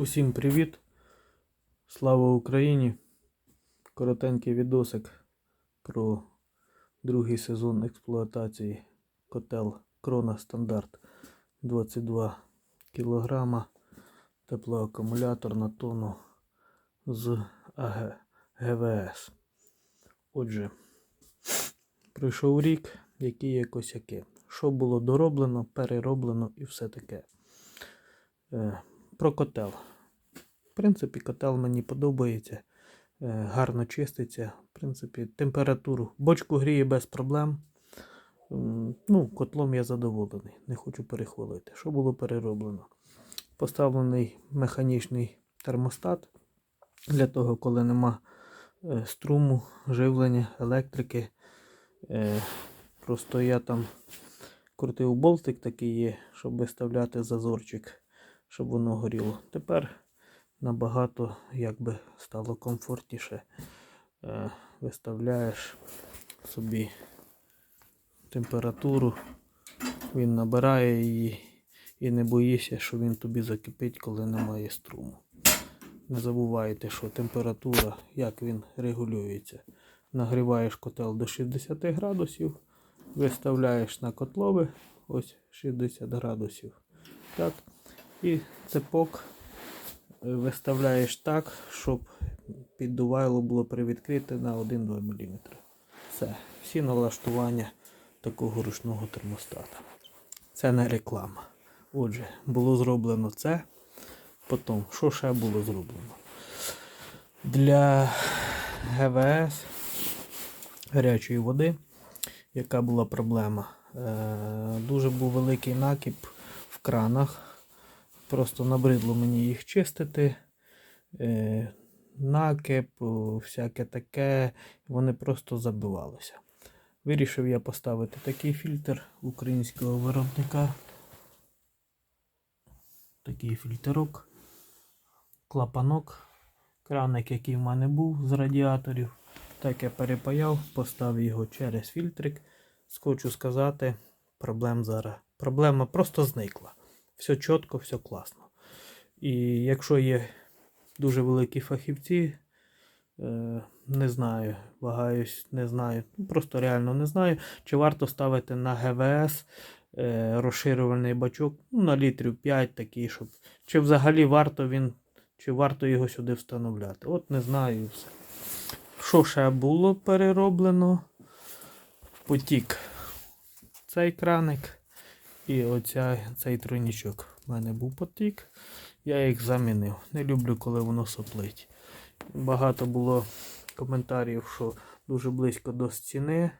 Усім привіт! Слава Україні! Коротенький відосик про другий сезон експлуатації котел Крона Стандарт 22 кг теплоакумулятор на тонну з АГ ГВС. Отже, пройшов рік, які є косяки. Що було дороблено, перероблено і все таке. Е, Про котел. Принципі, котел мені подобається. Е, Гарно чиститься. В принципі, температуру. Бочку гріє без проблем. Ну, котлом я задоволений. Не хочу перехвалити. Що було перероблено? Поставлений механічний термостат для того, коли нема е, струму, живлення, електрики. Е, Просто я там крутив болтик такий є, щоб виставляти зазорчик, щоб воно горіло. Тепер набагато якби стало комфортніше. Е, Виставляєш собі температуру, він набирає її і не боїшся, що він тобі закипить, коли немає струму. Не забувайте, що температура, як він регулюється. Нагріваєш котел до 60 градусів, виставляєш на котлове ось 60 градусів. Так. І цепок виставляєш так, щоб піддувайло було привідкрите на 1-2 мм. Все. Всі налаштування такого ручного термостата. Це не реклама. Отже, було зроблено це. Потім, що ще було зроблено? Для ГВС гарячої води, яка була проблема. Е, Дуже був великий накіп в кранах. Просто набридло мені їх чистити. Е, Накип, всяке таке, вони просто забивалися. Вирішив я поставити такий фільтр українського виробника. Такий фільтрок, клапанок, краник, який в мене був з радіаторів. Так я перепаяв, поставив його через фільтрик. Хочу сказати, проблем зараз. Проблема просто зникла. Все чітко, все класно. І якщо є дуже великі фахівці, е, не знаю, вагаюсь, не знаю, ну, просто реально не знаю, чи варто ставити на ГВС е, розширювальний бачок ну, на літрів 5 такий, щоб. Чи взагалі варто він, чи варто його сюди встановляти. От не знаю і все. Що ще було перероблено? Потік цей краник і оця, цей тройнічок. У мене був потік. Я їх замінив. Не люблю, коли воно соплить. Багато було коментарів, що дуже близько до стіни.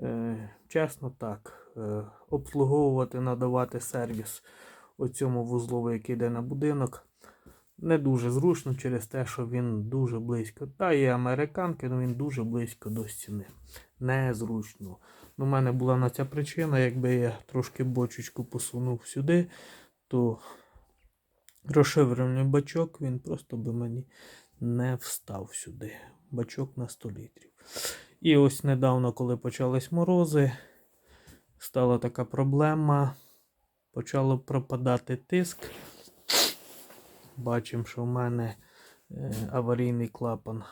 Е, чесно так. Е, обслуговувати, надавати сервіс оцьому вузлову, який йде на будинок. Не дуже зручно через те, що він дуже близько. Та є американки, але він дуже близько до стіни. Незручно. У мене була на ця причина, якби я трошки бочечку посунув сюди, то розширювальний бачок він просто би мені не встав сюди. Бачок на 100 літрів. І ось недавно, коли почались морози, стала така проблема. Почало пропадати тиск. Бачимо, що в мене е, аварійний клапан.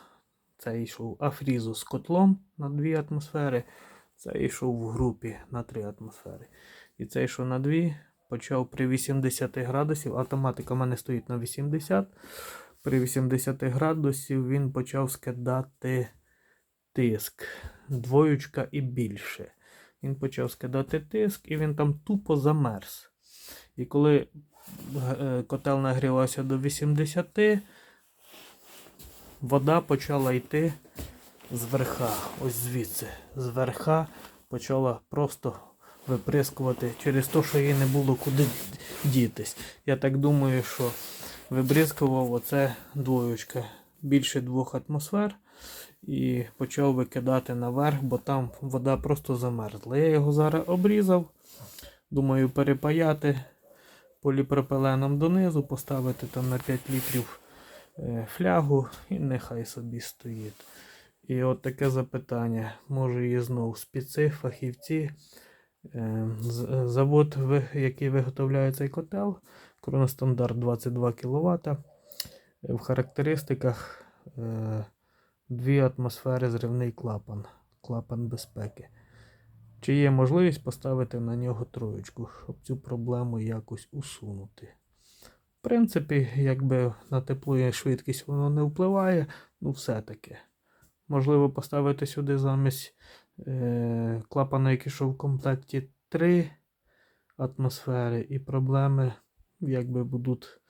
Це йшов афрізу з котлом на 2 атмосфери. Це йшов в групі на 3 атмосфери. І цей, що на 2, почав при 80 градусів. Автоматика в мене стоїть на 80. При 80 градусів він почав скидати тиск. Двоючка і більше. Він почав скидати тиск і він там тупо замерз. І коли е, котел нагрівався до 80, вода почала йти з верха. Ось звідси. З верха почала просто виприскувати через те, що їй не було куди дітись. Я так думаю, що вибризкував оце двоєчка більше двох атмосфер і почав викидати наверх, бо там вода просто замерзла. Я його зараз обрізав. Думаю, перепаяти поліпропиленом донизу, поставити там на 5 літрів е, флягу і нехай собі стоїть. І от таке запитання. Може є знову спіци, фахівці. Е, Завод, який виготовляє цей котел, Кроностандарт 22 кВт. В характеристиках е, дві атмосфери зривний клапан. Клапан безпеки. Чи є можливість поставити на нього троєчку, щоб цю проблему якось усунути? В принципі, якби на тепло і швидкість воно не впливає, ну все-таки. Можливо, поставити сюди замість е, клапана, який йшов в комплекті 3 атмосфери, і проблеми якби будуть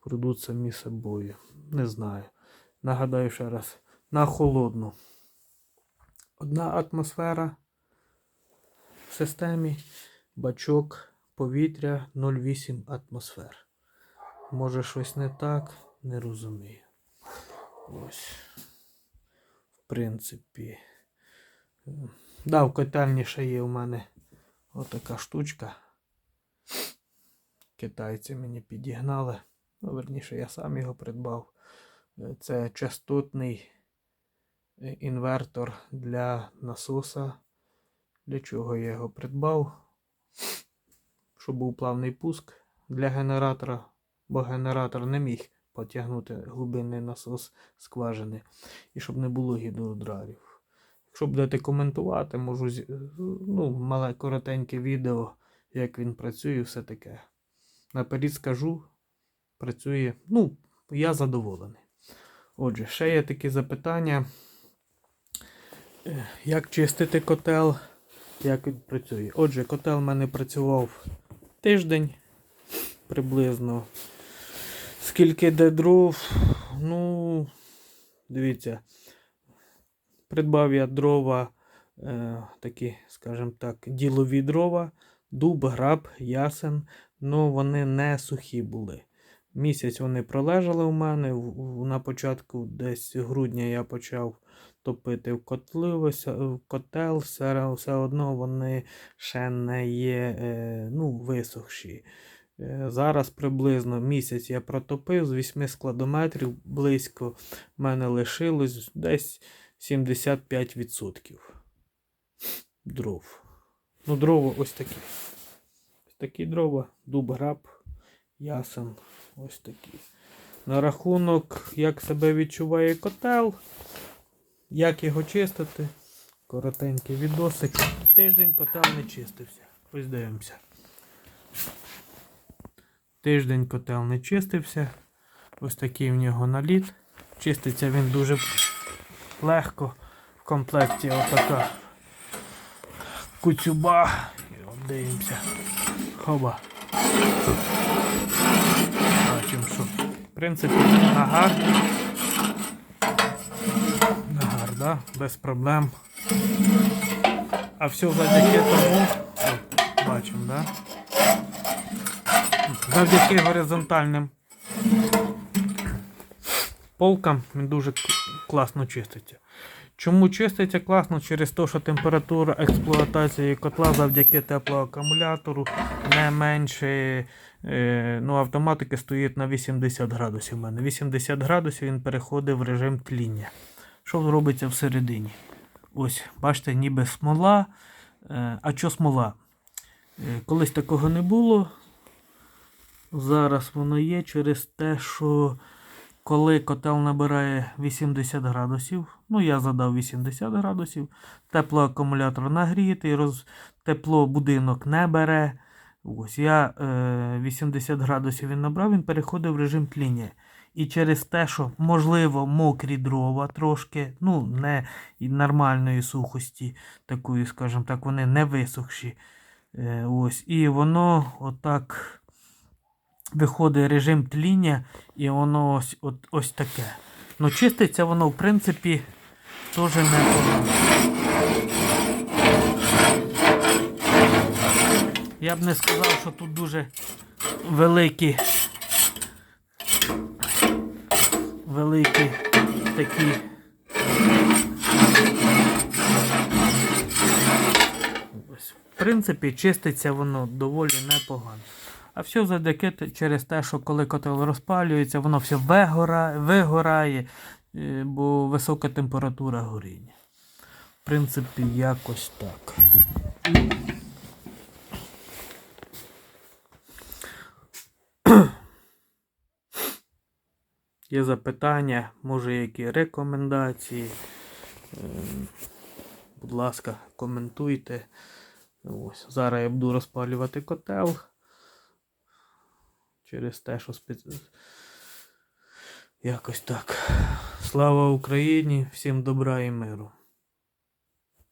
пройдуть самі собою. Не знаю. Нагадаю ще раз. На холодну. Одна атмосфера в системі, бачок повітря 0,8 атмосфер. Може щось не так, не розумію. Ось. Принципі. Да, в котельні ще є у мене отака штучка. Китайці мені підігнали. Ну, верніше, я сам його придбав. Це частотний е, інвертор для насоса. Для чого я його придбав? Щоб був плавний пуск для генератора, бо генератор не міг потягнути глибинний насос скважини. І щоб не було гідроударів. Якщо будете коментувати, можу ну, мале коротеньке відео, як він працює, і все таке. Наперед скажу, працює. Ну, я задоволений. Отже, ще є такі запитання. Е, Як чистити котел? Як він працює? Отже, котел в мене працював тиждень приблизно. Скільки де дров? Ну, дивіться. Придбав я дрова, е, такі, скажімо так, ділові дрова, дуб, граб, ясен. Ну, вони не сухі були. Місяць вони пролежали у мене. На початку десь грудня я почав топити в котли, в котел, все, все одно вони ще не є е, ну, висохші. Е, Зараз приблизно місяць я протопив з 8 складометрів близько в мене лишилось десь 75% дров. Ну, дрова ось такі. Ось такі дрова, дуб граб, ясен, ось такі. На рахунок, як себе відчуває котел, як його чистити. Коротенький відосик. Тиждень котел не чистився. Ось дивимося. Тиждень котел не чистився. Ось такий в нього наліт. Чиститься він дуже легко. В комплекті отака куцюба. І от дивимося. Хоба. Бачимо, що в принципі нагар. Нагар, да? без проблем. А все завдяки тому. Бачимо, да? Завдяки горизонтальним полкам він дуже класно чиститься. Чому чиститься класно? Через те, що температура експлуатації котла завдяки теплоакумулятору не менше е, ну, автоматики стоїть на 80 градусів. У мене 80 градусів він переходить в режим тління. Що робиться всередині? Ось, бачите, ніби смола. Е, а що смола? Е, колись такого не було. Зараз воно є через те, що коли котел набирає 80 градусів, ну я задав 80 градусів, теплоакумулятор нагрітий, роз... тепло будинок не бере. Ось я е, 80 градусів він набрав, він переходив в режим тління. І через те, що, можливо, мокрі дрова трошки, ну, не нормальної сухості, такої, скажімо так, вони не висохші. Е, ось, і воно отак виходить режим тління, і воно ось, от, ось таке. Ну, чиститься воно, в принципі, теж не. Я б не сказав, що тут дуже великі. Великі такі. В принципі, чиститься воно доволі непогано. А все завдяки через те, що коли котел розпалюється, воно все вигорає, вигорає, е, бо висока температура горіння. В принципі, якось так. є запитання, може які рекомендації. Ем, Будь ласка, коментуйте. Ось. Зараз я буду розпалювати котел. Через те, що спец... якось так. Слава Україні! Всім добра і миру!